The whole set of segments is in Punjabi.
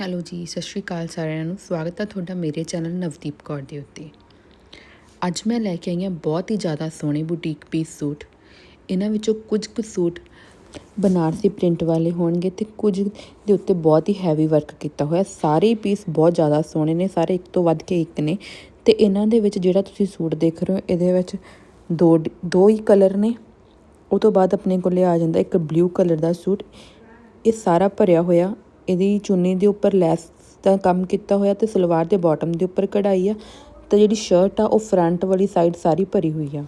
ਹੈਲੋ ਜੀ, ਸਤਿ ਸ਼੍ਰੀ ਅਕਾਲ ਸਾਰਿਆਂ ਨੂੰ। ਸਵਾਗਤ ਹੈ ਤੁਹਾਡਾ ਮੇਰੇ ਚੈਨਲ ਨਵਦੀਪ ਕੌਰ ਦੇ ਉੱਤੇ। ਅੱਜ ਮੈਂ ਲੈ ਕੇ ਆਈ ਹਾਂ ਬਹੁਤ ਹੀ ਜ਼ਿਆਦਾ ਸੋਹਣੇ ਬੁਟੀਕ ਪੀਸ ਸੂਟ। ਇਹਨਾਂ ਵਿੱਚੋਂ ਕੁਝ ਕੁ ਸੂਟ ਬਨਾਰਸੀ ਪ੍ਰਿੰਟ ਵਾਲੇ ਹੋਣਗੇ ਤੇ ਕੁਝ ਦੇ ਉੱਤੇ ਬਹੁਤ ਹੀ ਹੈਵੀ ਵਰਕ ਕੀਤਾ ਹੋਇਆ। ਸਾਰੇ ਹੀ ਪੀਸ ਬਹੁਤ ਜ਼ਿਆਦਾ ਸੋਹਣੇ ਨੇ, ਸਾਰੇ ਇੱਕ ਤੋਂ ਵੱਧ ਕੇ ਇੱਕ ਨੇ। ਤੇ ਇਹਨਾਂ ਦੇ ਵਿੱਚ ਜਿਹੜਾ ਤੁਸੀਂ ਸੂਟ ਦੇਖ ਰਹੇ ਹੋ, ਇਹਦੇ ਵਿੱਚ ਦੋ ਦੋ ਹੀ ਕਲਰ ਨੇ। ਉਹ ਤੋਂ ਬਾਅਦ ਆਪਣੇ ਕੋਲੇ ਆ ਜਾਂਦਾ ਇੱਕ ਬਲੂ ਕਲਰ ਦਾ ਸੂਟ। ਇਹ ਸਾਰਾ ਭਰਿਆ ਹੋਇਆ ਇਹਦੀ ਚੁੰਨੀ ਦੇ ਉੱਪਰ ਲੈਸ ਦਾ ਕੰਮ ਕੀਤਾ ਹੋਇਆ ਤੇ ਸਲਵਾਰ ਦੇ ਬਾਟਮ ਦੇ ਉੱਪਰ ਕਢਾਈ ਆ। ਤੇ ਜਿਹੜੀ ਸ਼ਰਟ ਆ, ਉਹ ਫਰੰਟ ਵਾਲੀ ਸਾਈਡ ਸਾਰੀ ਭਰੀ ਹੋਈ ਆ।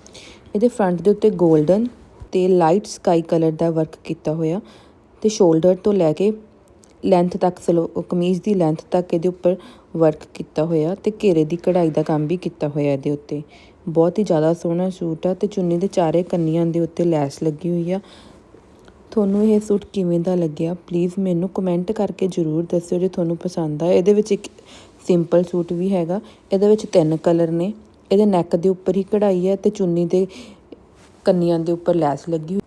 ਇਹਦੇ ਫਰੰਟ ਦੇ ਉੱਤੇ 골ਡਨ ਤੇ ਲਾਈਟ ਸਕਾਈ ਕਲਰ ਦਾ ਵਰਕ ਕੀਤਾ ਹੋਇਆ। ਤੇ ਸ਼ੋਲਡਰ ਤੋਂ ਲੈ ਕੇ ਲੈਂਥ ਤੱਕ ਸਲੋ, ਕਮੀਜ਼ ਦੀ ਲੈਂਥ ਤੱਕ ਇਹਦੇ ਉੱਪਰ ਵਰਕ ਕੀਤਾ ਹੋਇਆ ਤੇ ਘੇਰੇ ਦੀ ਕਢਾਈ ਦਾ ਕੰਮ ਵੀ ਕੀਤਾ ਹੋਇਆ ਇਹਦੇ ਉੱਤੇ। ਬਹੁਤ ਹੀ ਜ਼ਿਆਦਾ ਸੋਹਣਾ ਸੂਟ ਆ ਤੇ ਚੁੰਨੀ ਦੇ ਚਾਰੇ ਕੰਨੀਆਂ ਦੇ ਉੱਤੇ ਲੈਸ ਲੱਗੀ ਹੋਈ ਆ। ਤੁਹਾਨੂੰ ਇਹ ਸੂਟ ਕਿਵੇਂ ਦਾ ਲੱਗਿਆ? ਪਲੀਜ਼ ਮੈਨੂੰ ਕਮੈਂਟ ਕਰਕੇ ਜ਼ਰੂਰ ਦੱਸਿਓ ਜੇ ਤੁਹਾਨੂੰ ਪਸੰਦ ਆ ਇਹਦੇ ਵਿੱਚ ਇੱਕ ਸਿੰਪਲ ਸੂਟ ਵੀ ਹੈਗਾ। ਇਹਦੇ ਵਿੱਚ ਤਿੰਨ ਕਲਰ ਨੇ। ਇਹਦੇ ਨੈਕ ਦੇ ਉੱਪਰ ਹੀ ਕਢਾਈ ਹੈ ਤੇ ਚੁੰਨੀ ਦੇ ਕੰਨੀਆਂ ਦੇ ਉੱਪਰ ਲੈਸ ਲੱਗੀ ਹੋਈ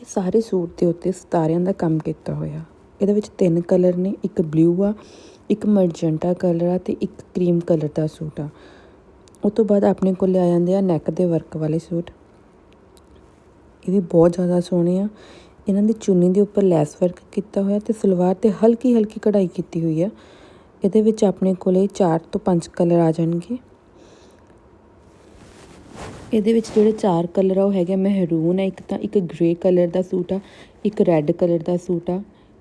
ਇਹ ਸਾਰੇ ਸੂਟ ਦੇ ਉੱਤੇ ਸਤਾਰਿਆਂ ਦਾ ਕੰਮ ਕੀਤਾ ਹੋਇਆ। ਇਹਦੇ ਵਿੱਚ ਤਿੰਨ ਕਲਰ ਨੇ। ਇੱਕ ਬਲੂ ਆ, ਇੱਕ ਮਰਜੈਂਟਾ ਕਲਰ ਆ ਤੇ ਇੱਕ ਕਰੀਮ ਕਲਰ ਦਾ ਸੂਟ ਆ। ਉਸ ਤੋਂ ਬਾਅਦ ਆਪਣੇ ਕੋਲ ਆ ਜਾਂਦੇ ਆ ਨੈਕ ਦੇ ਵਰਕ ਵਾਲੇ ਸੂਟ। ਇਹ ਵੀ ਬਹੁਤ ਜ਼ਿਆਦਾ ਸੋਹਣੇ ਆ। ਇਹਨਾਂ ਦੀ ਚੁੰਨੀ ਦੇ ਉੱਪਰ ਲੈਸ ਵਰਕ ਕੀਤਾ ਹੋਇਆ ਤੇ ਸਲਵਾਰ ਤੇ ਹਲਕੀ ਹਲਕੀ ਕਢਾਈ ਕੀਤੀ ਹੋਈ ਆ ਇਹਦੇ ਵਿੱਚ ਆਪਣੇ ਕੋਲੇ 4 ਤੋਂ 5 ਕਲਰ ਆ ਜਾਣਗੇ। ਇਹਦੇ ਵਿੱਚ ਜਿਹੜੇ ਚਾਰ ਕਲਰ ਆ, ਉਹ ਹੈਗੇ ਮਹਿਰੂਨ ਆ, ਇੱਕ ਤਾਂ ਇੱਕ ਗ੍ਰੇ ਕਲਰ ਦਾ ਸੂਟ ਆ, ਇੱਕ ਰੈੱਡ ਕਲਰ ਦਾ ਸੂਟ ਆ,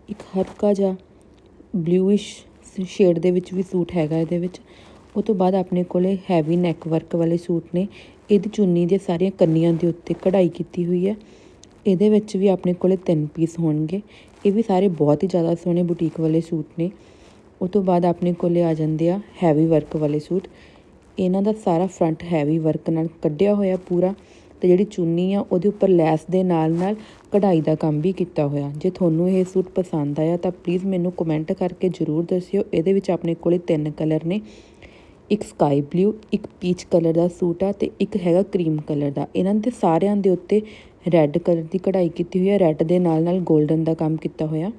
ਇੱਕ ਹਲਕਾ ਜਿਹਾ ਬਲੂਇਸ਼ ਸ਼ੇਡ ਦੇ ਵਿੱਚ ਵੀ ਸੂਟ ਹੈਗਾ ਇਹਦੇ ਵਿੱਚ। ਉਹ ਤੋਂ ਬਾਅਦ ਆਪਣੇ ਕੋਲੇ ਹੈਵੀ ਨੈਕ ਵਰਕ ਵਾਲੇ ਸੂਟ ਨੇ। ਇਹਦੀ ਚੁੰਨੀ ਦੇ ਸਾਰੀਆਂ ਕੰਨੀਆਂ ਦੇ ਉੱਤੇ ਕਢਾਈ ਕੀਤੀ ਹੋਈ ਹੈ। ਇਹਦੇ ਵਿੱਚ ਵੀ ਆਪਣੇ ਕੋਲੇ ਤਿੰਨ ਪੀਸ ਹੋਣਗੇ। ਇਹ ਵੀ ਸਾਰੇ ਬਹੁਤ ਹੀ ਜ਼ਿਆਦਾ ਸੋਹਣੇ ਬੁਟੀਕ ਵਾਲੇ ਸੂਟ ਨੇ। ਉਹ ਤੋਂ ਬਾਅਦ ਆਪਣੇ ਕੋਲੇ ਆ ਜਾਂਦੇ ਆ ਹੈਵੀ ਵਰਕ ਵਾਲੇ ਸੂਟ। ਇਹਨਾਂ ਦਾ ਸਾਰਾ ਫਰੰਟ ਹੈਵੀ ਵਰਕ ਨਾਲ ਕੱਢਿਆ ਹੋਇਆ ਪੂਰਾ ਤੇ ਜਿਹੜੀ ਚੁੰਨੀ ਆ ਉਹਦੇ ਉੱਪਰ ਲੈਸ ਦੇ ਨਾਲ ਨਾਲ ਕਢਾਈ ਦਾ ਕੰਮ ਵੀ ਕੀਤਾ ਹੋਇਆ। ਜੇ ਤੁਹਾਨੂੰ ਇਹ ਸੂਟ ਪਸੰਦ ਆਇਆ ਤਾਂ ਪਲੀਜ਼ ਮੈਨੂੰ ਕਮੈਂਟ ਕਰਕੇ ਜ਼ਰੂਰ ਦੱਸਿਓ। ਇਹਦੇ ਵਿੱਚ ਆਪਣੇ ਕੋਲੇ ਤਿੰਨ ਕਲਰ ਨੇ। ਇੱਕ ਸਕਾਈ ਬਲੂ ਇੱਕ ਪੀਚ ਕਲਰ ਦਾ ਸੂਟ ਆ ਤੇ ਇੱਕ ਹੈਗਾ ਕਰੀਮ ਕਲਰ ਦਾ। ਇਹਨਾਂ ਦੇ ਸਾਰਿਆਂ ਦੇ ਉੱਤੇ ਰੈੱਡ ਕਲਰ ਦੀ ਕਢਾਈ ਕੀਤੀ ਹੋਈ ਹੈ। ਰੈੱਡ ਦੇ ਨਾਲ ਨਾਲ 골ਡਨ ਦਾ ਕੰਮ ਕੀਤਾ ਹੋਇਆ।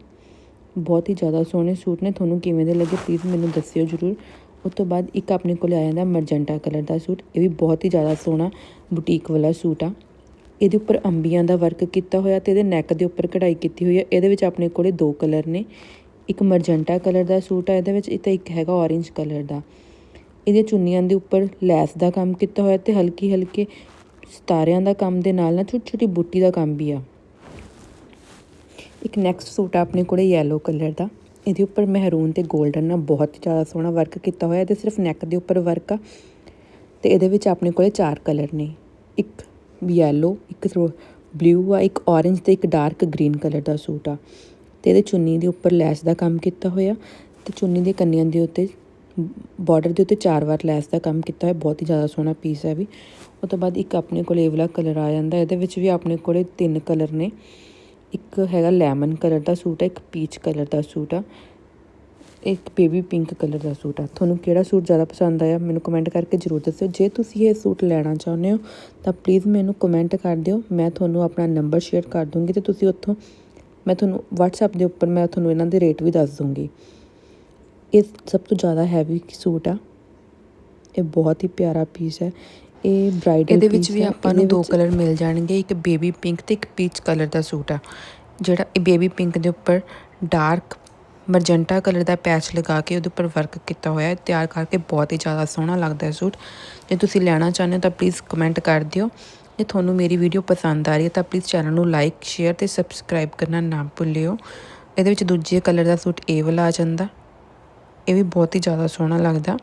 ਬਹੁਤ ਹੀ ਜ਼ਿਆਦਾ ਸੋਹਣੇ ਸੂਟ ਨੇ। ਤੁਹਾਨੂੰ ਕਿਵੇਂ ਦੇ ਲੱਗੇ ਪਲੀਜ਼ ਮੈਨੂੰ ਦੱਸਿਓ ਜ਼ਰੂਰ। ਉਸ ਤੋਂ ਬਾਅਦ ਇੱਕ ਆਪਣੇ ਕੋਲ ਆ ਜਾਂਦਾ ਮਰਜੈਂਟਾ ਕਲਰ ਦਾ ਸੂਟ। ਇਹ ਵੀ ਬਹੁਤ ਹੀ ਜ਼ਿਆਦਾ ਸੋਹਣਾ ਬੁਟੀਕ ਵਾਲਾ ਸੂਟ ਆ। ਇਹਦੇ ਉੱਪਰ ਅੰਬੀਆਂ ਦਾ ਵਰਕ ਕੀਤਾ ਹੋਇਆ ਤੇ ਇਹਦੇ ਨੈਕ ਦੇ ਉੱਪਰ ਕਢਾਈ ਕੀਤੀ ਹੋਈ ਹੈ ਇਹਦੇ ਵਿੱਚ ਆਪਣੇ ਕੋਲੇ ਦੋ ਕਲਰ ਨੇ। ਇੱਕ ਮਰਜੈਂਟਾ ਕਲਰ ਦਾ ਸੂਟ ਆ। ਇਹਦੇ ਵਿੱਚ ਤੇ ਇੱਕ ਹੈਗਾ ਔਰੇਂਜ ਕਲਰ ਦਾ। ਇਹਦੇ ਚੁੰਨੀਆਂ ਦੇ ਉੱਪਰ ਲੈਸ ਦਾ ਕੰਮ ਕੀਤਾ ਹੋਇਆ ਤੇ ਹਲਕੀ ਹਲਕੇ ਸਿਤਾਰਿਆਂ ਦਾ ਕੰਮ ਦੇ ਨਾਲ ਨਾਲ ਛੋਟੀ ਛੋਟੀ ਬੂਟੀ ਦਾ ਕੰਮ ਵੀ ਆ। ਇੱਕ ਨੈਕਸਟ ਸੂਟ ਆ ਆਪਣੇ ਕੋਲੇ ਯੈਲੋ ਕਲਰ ਦਾ। ਇਹਦੇ ਉੱਪਰ ਮਹਿਰੂਨ ਤੇ 골ਡਨ ਨਾਲ ਬਹੁਤ ਜ਼ਿਆਦਾ ਸੋਹਣਾ ਵਰਕ ਕੀਤਾ ਹੋਇਆ। ਤੇ ਸਿਰਫ ਨੈਕ ਦੇ ਉੱਪਰ ਵਰਕ ਆ। ਤੇ ਇਹਦੇ ਵਿੱਚ ਆਪਣੇ ਕੋਲੇ ਚਾਰ ਕਲਰ ਨੇ। ਇੱਕ ਯੈਲੋ ਇੱਕ ਬਲੂ ਆ, ਇੱਕ ਔਰੇਂਜ ਤੇ ਇੱਕ ਡਾਰਕ ਗ੍ਰੀਨ ਕਲਰ ਦਾ ਸੂਟ ਆ। ਤੇ ਇਹਦੇ ਚੁੰਨੀ ਦੇ ਉੱਪਰ ਲੈਸ ਦਾ ਕੰਮ ਕੀਤਾ ਹੋਇਆ। ਤੇ ਚੁੰਨੀ ਦੇ ਕੰਨੀਆਂ ਦੇ ਉੱਤੇ ਬਾਰਡਰ ਦੇ ਉੱਤੇ ਚਾਰ ਵਾਰ ਲੈਸ ਦਾ ਕੰਮ ਕੀਤਾ ਹੋਇਆ। ਬਹੁਤ ਹੀ ਜ਼ਿਆਦਾ ਸੋਹਣਾ ਪੀਸ ਹੈ ਵੀ। ਉਹ ਤੋਂ ਬਾਅਦ ਇੱਕ ਆਪਣੇ ਕੋਲ ਇਹ ਵਾਲਾ ਕਲਰ ਆ ਜਾਂਦਾ ਇਹਦੇ ਵਿੱਚ ਵੀ ਆਪਣੇ ਕੋਲੇ ਤਿੰਨ ਕਲਰ ਨੇ। ਇੱਕ ਹੈਗਾ ਲੈਮਨ ਕਲਰ ਦਾ ਸੂਟ ਹੈ ਇੱਕ ਪੀਚ ਕਲਰ ਦਾ ਸੂਟ ਆ, ਇੱਕ ਬੇਬੀ ਪਿੰਕ ਕਲਰ ਦਾ ਸੂਟ ਆ। ਤੁਹਾਨੂੰ ਕਿਹੜਾ ਸੂਟ ਜ਼ਿਆਦਾ ਪਸੰਦ ਆਇਆ ਮੈਨੂੰ ਕਮੈਂਟ ਕਰਕੇ ਜ਼ਰੂਰ ਦੱਸਿਓ। ਜੇ ਤੁਸੀਂ ਇਹ ਸੂਟ ਲੈਣਾ ਚਾਹੁੰਦੇ ਹੋ, ਤਾਂ ਪਲੀਜ਼ ਮੈਨੂੰ ਕਮੈਂਟ ਕਰ ਦਿਓ। ਮੈਂ ਤੁਹਾਨੂੰ ਆਪਣਾ ਨੰਬਰ ਸ਼ੇਅਰ ਕਰ ਦੂੰਗੀ ਤੇ ਤੁਸੀਂ ਉੱਥੋਂ, ਮੈਂ ਤੁਹਾਨੂੰ WhatsApp ਦੇ ਉੱਪਰ ਮੈਂ ਤੁਹਾਨੂੰ ਇਹਨਾਂ ਦੇ ਰੇਟ ਵੀ ਦੱਸ ਦੂੰਗੀ। ਇਹ ਸਭ ਤੋਂ ਜ਼ਿਆਦਾ ਹੈਵੀ ਸੂਟ ਆ। ਇਹ ਬਹੁਤ ਹੀ ਪਿਆਰਾ ਪੀਸ ਹੈ। ਇਹ ਬ੍ਰਾਈਡਲ ਇਹਦੇ ਵਿੱਚ ਵੀ ਆਪਾਂ ਨੂੰ ਦੋ ਕਲਰ ਮਿਲ ਜਾਣਗੇ ਇੱਕ ਬੇਬੀ ਪਿੰਕ ਤੇ ਇੱਕ ਪੀਚ ਕਲਰ ਦਾ ਸੂਟ ਆ। ਜਿਹੜਾ ਇਹ ਬੇਬੀ ਪਿੰਕ ਦੇ ਉੱਪਰ ਡਾਰਕ ਮਰਜੈਂਟਾ ਕਲਰ ਦਾ ਪੈਚ ਲਗਾ ਕੇ ਉਹਦੇ ਉੱਪਰ ਵਰਕ ਕੀਤਾ ਹੋਇਆ ਹੈ। ਤਿਆਰ ਕਰਕੇ ਬਹੁਤ ਹੀ ਜ਼ਿਆਦਾ ਸੋਹਣਾ ਲੱਗਦਾ ਹੈ ਸੂਟ। ਜੇ ਤੁਸੀਂ ਲੈਣਾ ਚਾਹੁੰਦੇ ਹੋ ਤਾਂ ਪਲੀਜ਼ ਕਮੈਂਟ ਕਰ ਦਿਓ। ਜੇ ਤੁਹਾਨੂੰ ਮੇਰੀ ਵੀਡੀਓ ਪਸੰਦ ਆ ਰਹੀ ਹੈ ਤਾਂ ਪਲੀਜ਼ ਚੈਨਲ ਨੂੰ ਲਾਈਕ ਸ਼ੇਅਰ ਤੇ ਸਬਸਕ੍ਰਾਈਬ ਕਰਨਾ ਨਾ ਭੁੱਲਿਓ। ਇਹਦੇ ਵਿੱਚ ਦੂਜੇ ਕਲਰ ਦਾ ਸੂਟ ਇਹ ਵਾਲਾ ਆ ਜਾਂਦਾ। ਇਹ ਵੀ ਬਹੁਤ ਹੀ ਜ਼ਿਆਦਾ ਸੋਹਣਾ ਲੱਗਦਾ।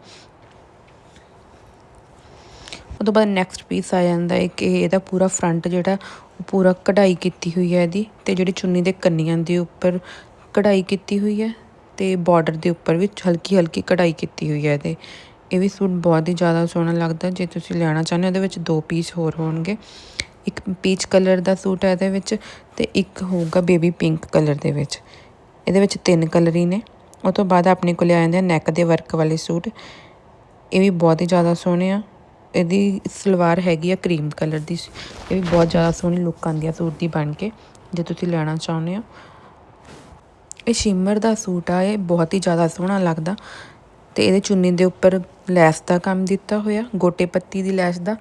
ਉਹ ਤੋਂ ਬਾਅਦ ਨੈਕਸਟ ਪੀਸ ਆ ਜਾਂਦਾ ਹੈ ਕਿ ਇਹਦਾ ਪੂਰਾ ਫਰੰਟ ਜਿਹੜਾ, ਉਹ ਪੂਰਾ ਕਢਾਈ ਕੀਤੀ ਹੋਈ ਹੈ ਇਹਦੀ ਤੇ ਜਿਹੜੀ ਚੁੰਨੀ ਦੇ ਕੰਨੀਆਂ ਦੇ ਉੱਪਰ ਕਢਾਈ ਕੀਤੀ ਹੋਈ ਹੈ ਤੇ ਬਾਰਡਰ ਦੇ ਉੱਪਰ ਵੀ ਹਲਕੀ ਹਲਕੀ ਕਢਾਈ ਕੀਤੀ ਹੋਈ ਹੈ ਇਹਦੇ। ਇਹ ਵੀ ਸੂਟ ਬਹੁਤ ਹੀ ਜ਼ਿਆਦਾ ਸੋਹਣਾ ਲੱਗਦਾ, ਜੇ ਤੁਸੀਂ ਲੈਣਾ ਚਾਹੁੰਦੇ ਹੋ ਉਹਦੇ ਵਿੱਚ ਦੋ ਪੀਸ ਹੋਰ ਹੋਣਗੇ। ਇੱਕ ਪੀਚ ਕਲਰ ਦਾ ਸੂਟ ਹੈ ਇਹਦੇ ਵਿੱਚ ਤੇ ਇੱਕ ਹੋਊਗਾ ਬੇਬੀ ਪਿੰਕ ਕਲਰ ਦੇ ਵਿੱਚ। ਇਹਦੇ ਵਿੱਚ ਤਿੰਨ ਕਲਰ ਹੀ ਨੇ। ਉਹ ਤੋਂ ਬਾਅਦ ਆਪਣੇ ਕੋਲ ਆ ਜਾਂਦੇ ਆ ਨੈਕ ਦੇ ਵਰਕ ਵਾਲੇ ਸੂਟ। ਇਹ ਵੀ ਬਹੁਤ ਹੀ ਜ਼ਿਆਦਾ ਸੋਹਣੇ ਆ। ਇਹਦੀ ਸਲਵਾਰ ਹੈਗੀ ਆ ਕਰੀਮ ਕਲਰ ਦੀ ਇਹ ਵੀ ਬਹੁਤ ਜ਼ਿਆਦਾ ਸੋਹਣੀ ਲੁੱਕ ਆਉਂਦੀ ਆ ਸੂਟ ਦੀ ਬਣ ਕੇ, ਜੇ ਤੁਸੀਂ ਲੈਣਾ ਚਾਹੁੰਦੇ ਹੋ। ਇਹ ਸ਼ਿਮਰ ਦਾ ਸੂਟ ਆ, ਇਹ ਬਹੁਤ ਹੀ ਜ਼ਿਆਦਾ ਸੋਹਣਾ ਲੱਗਦਾ। ਤੇ ਇਹਦੇ ਚੁੰਨੀ ਦੇ ਉੱਪਰ ਲੈਸ ਦਾ ਕੰਮ ਦਿੱਤਾ ਹੋਇਆ, ਗੋਟੇ ਪੱਤੀ ਦੀ ਲੈਸ ਦਾ।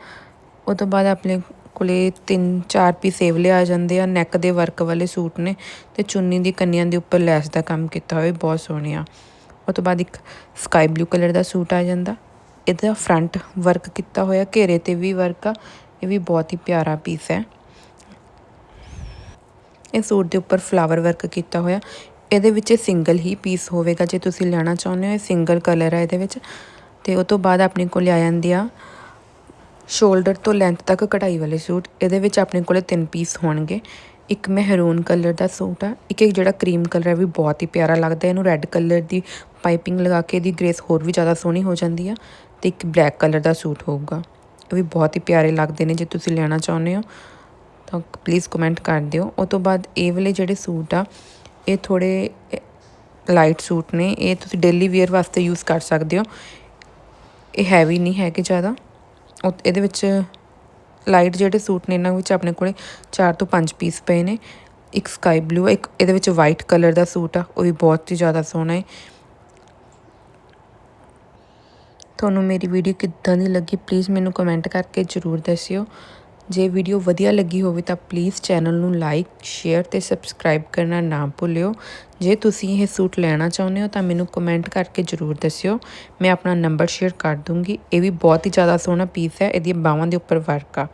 ਉਹ ਤੋਂ ਬਾਅਦ ਆਪਣੇ ਕੋਲੇ ਤਿੰਨ ਚਾਰ ਪੀਸ ਸੇਵਲੇ ਆ ਜਾਂਦੇ ਆ ਨੈਕ ਦੇ ਵਰਕ ਵਾਲੇ ਸੂਟ ਨੇ। ਤੇ ਚੁੰਨੀ ਦੀ ਕੰਨੀਆਂ ਦੇ ਉੱਪਰ ਲੈਸ ਦਾ ਕੰਮ ਕੀਤਾ ਹੋਇਆ ਬਹੁਤ ਸੋਹਣੇ ਆ। ਉਹ ਤੋਂ ਬਾਅਦ ਇੱਕ ਸਕਾਈ ਬਲੂ ਕਲਰ ਦਾ ਸੂਟ ਆ ਜਾਂਦਾ। ਇਹਦਾ ਫਰੰਟ ਵਰਕ ਕੀਤਾ ਹੋਇਆ, ਘੇਰੇ ਤੇ ਵੀ ਵਰਕ ਆ, ਇਹ ਵੀ ਬਹੁਤ ਹੀ ਪਿਆਰਾ ਪੀਸ ਹੈ। ਇਹ ਸੂਟ ਦੇ ਉੱਪਰ ਫਲਾਵਰ ਵਰਕ ਕੀਤਾ ਹੋਇਆ, ਇਹਦੇ ਵਿੱਚ ਸਿੰਗਲ ਹੀ ਪੀਸ ਹੋਵੇਗਾ, ਜੇ ਤੁਸੀਂ ਲੈਣਾ ਚਾਹੁੰਦੇ ਹੋ, ਇਹ ਸਿੰਗਲ ਕਲਰ ਹੈ ਇਹਦੇ ਵਿੱਚ। ਤੇ ਉਹ ਤੋਂ ਬਾਅਦ ਆਪਣੇ ਕੋਲ ਆ ਜਾਂਦੀ ਆ ਸ਼ੋਲਡਰ ਤੋਂ ਲੈਂਥ ਤੱਕ ਕਢਾਈ ਵਾਲੇ ਸੂਟ, ਇਹਦੇ ਵਿੱਚ ਆਪਣੇ ਕੋਲੇ ਤਿੰਨ ਪੀਸ ਹੋਣਗੇ। ਇੱਕ ਮਹਿਰੂਨ ਕਲਰ ਦਾ ਸੂਟ ਆ, ਇੱਕ ਇੱਕ ਜਿਹੜਾ ਕਰੀਮ ਕਲਰ ਹੈ ਵੀ ਬਹੁਤ ਹੀ ਪਿਆਰਾ ਲੱਗਦਾ, ਇਹਨੂੰ ਰੈੱਡ ਕਲਰ ਦੀ ਪਾਈਪਿੰਗ ਲਗਾ ਕੇ ਇਹਦੀ ਗ੍ਰੇਸ ਹੋਰ ਵੀ ਜ਼ਿਆਦਾ ਸੋਹਣੀ ਹੋ ਜਾਂਦੀ ਆ। ਤੇ ਇੱਕ ਬਲੈਕ ਕਲਰ ਦਾ ਸੂਟ ਹੋਊਗਾ। ਇਹ ਵੀ ਬਹੁਤ ਹੀ ਪਿਆਰੇ ਲੱਗਦੇ ਨੇ ਜੇ ਤੁਸੀਂ ਲੈਣਾ ਚਾਹੁੰਦੇ ਹੋ। ਤਾਂ ਪਲੀਜ਼ ਕਮੈਂਟ ਕਰ ਦਿਓ। ਉਹ ਤੋਂ ਬਾਅਦ ਇਹ ਵਾਲੇ ਜਿਹੜੇ ਸੂਟ ਆ, ਇਹ ਥੋੜੇ ਲਾਈਟ ਸੂਟ ਨੇ। ਇਹ ਤੁਸੀਂ ਡੇਲੀ ਵੇਅਰ ਵਾਸਤੇ ਯੂਜ਼ ਕਰ ਸਕਦੇ ਹੋ। ਇਹ ਹੈਵੀ ਨਹੀਂ ਹੈਗੇ ਜ਼ਿਆਦਾ। ਉਹ, ਇਹਦੇ ਵਿੱਚ ਲਾਈਟ ਜਿਹੜੇ ਸੂਟ ਨੇ, ਇਹਨਾਂ ਵਿੱਚ ਆਪਣੇ ਕੋਲੇ 4 ਤੋਂ 5 ਪੀਸ ਪਏ ਨੇ। ਇੱਕ ਸਕਾਈ ਬਲੂ ਇੱਕ ਇਹਦੇ ਵਿੱਚ ਵਾਈਟ ਕਲਰ ਦਾ ਸੂਟ ਆ। ਉਹ ਵੀ ਬਹੁਤ ਹੀ ਜ਼ਿਆਦਾ ਸੋਹਣਾ ਹੈ ਤੁਹਾਨੂੰ ਮੇਰੀ ਵੀਡੀਓ ਕਿੱਦਾਂ ਦੀ ਲੱਗੀ ਪਲੀਜ਼ ਮੈਨੂੰ ਕਮੈਂਟ ਕਰਕੇ ਜ਼ਰੂਰ ਦੱਸਿਓ। ਜੇ ਵੀਡੀਓ ਵਧੀਆ ਲੱਗੀ ਹੋਵੇ ਤਾਂ ਪਲੀਜ਼ ਚੈਨਲ ਨੂੰ ਲਾਈਕ ਸ਼ੇਅਰ ਤੇ ਸਬਸਕ੍ਰਾਈਬ ਕਰਨਾ ਨਾ ਭੁੱਲਿਓ। ਜੇ ਤੁਸੀਂ ਇਹ ਸੂਟ ਲੈਣਾ ਚਾਹੁੰਦੇ ਹੋ ਤਾਂ ਮੈਨੂੰ ਕਮੈਂਟ ਕਰਕੇ ਜ਼ਰੂਰ ਦੱਸਿਓ। ਮੈਂ ਆਪਣਾ ਨੰਬਰ ਸ਼ੇਅਰ ਕਰ ਦੂੰਗੀ। ਇਹ ਵੀ ਬਹੁਤ ਹੀ ਜ਼ਿਆਦਾ ਸੋਹਣਾ ਪੀਸ ਹੈ, ਇਹਦੀਆਂ ਬਾਹਾਂ ਦੇ ਉੱਪਰ ਵਰਕ ਆ।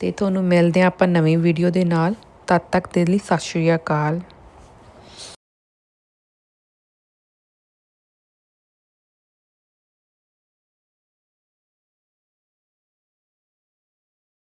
ਤੇ ਤੁਹਾਨੂੰ ਮਿਲਦੇ ਹਾਂ ਆਪਾਂ ਨਵੀਂ ਵੀਡੀਓ ਦੇ ਨਾਲ। ਤਦ ਤੱਕ ਦੇ ਲਈ ਸਤਿ ਸ਼੍ਰੀ ਅਕਾਲ।